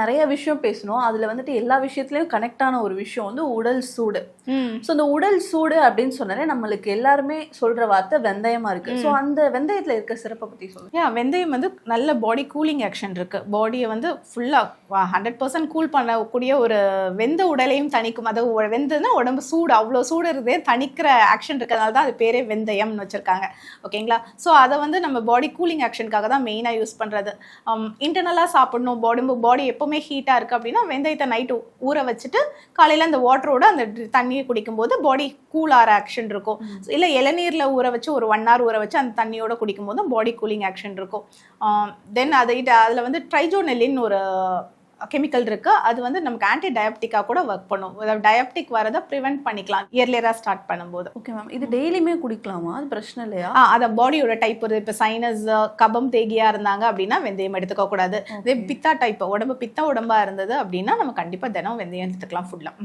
நிறைய விஷயம் பேசணும். அதுல வந்துட்டு எல்லா விஷயத்துலயும் கனெக்ட் ஆன ஒரு விஷயம் வந்து உடல் சூடு. ஸோ இந்த உடல் சூடு அப்படின்னு சொன்னாலே நம்மளுக்கு எல்லாருமே சொல்ற வார்த்தை வெந்தயமா இருக்கு. ஸோ அந்த வெந்தயத்துல இருக்க சிறப்பை பத்தி சொல்லுங்க. ஏன் வெந்தயம் வந்து நல்ல பாடி கூலிங் ஆக்ஷன் இருக்கு. பாடியை வந்து ஃபுல்லாக ஹண்ட்ரட் பர்சன்ட் கூல் பண்ணக்கூடிய ஒரு வெந்த உடலையும் தணிக்கும். அது வெந்ததுன்னா உடம்பு சூடு அவ்வளோ சூடு இருக்குதே தணிக்கிற ஆக்ஷன் இருக்கிறதுனால தான் அது பேரே வெந்தயம்னு வச்சிருக்காங்க. ஓகேங்களா ஸோ அதை வந்து நம்ம பாடி கூலிங் ஆக்ஷனுக்காக தான் மெயினாக யூஸ் பண்ணுறது இன்டர்னலாக சாப்பிடணும். உடம்பு பாடி எப்போவுமே ஹீட்டாக இருக்குது அப்படின்னா வெந்தயத்தை நைட்டு ஊற வச்சுட்டு காலையில் அந்த வாட்டரோட அந்த தண்ணியை குடிக்கும்போது பாடி கூல் ஆகிற ஆக்ஷன் இருக்கும். இல்லை இளநீரில் ஊற வச்சு ஒரு ஒன் ஹவர் ஊற வச்சு அந்த தண்ணியோட குடிக்கும்போது பாடி கூலிங் ஆக்ஷன் இருக்கும். தென் அதை அதில் வந்து ட்ரைஜோனெல்லின் ஒரு கெமிக்கல் இருக்கு அது வந்து நமக்கு ஆன்டி டயபெட்டிக்காக கூட ஒர்க் பண்ணும். அதாவது டயபெட்டிக் வரதை ப்ரிவென்ட் பண்ணிக்கலாம். இயர்லியராக ஸ்டார்ட் பண்ணும்போது. ஓகே மேம் இது டெய்லியுமே குடிக்கலாமா? அது பிரச்சனை இல்லையா? ஆ அதை பாடியோட டைப் ஒரு இப்போ சைனஸ் கபம் தேகியா இருந்தாங்க அப்படின்னா வெந்தயம் எடுத்துக்க கூடாது. இதே பித்தா டைப் உடம்பு பித்த உடம்பா இருந்தது அப்படின்னா நம்ம கண்டிப்பா தினம் வெந்தயம் எடுத்துக்கலாம் ஃபுல்லாக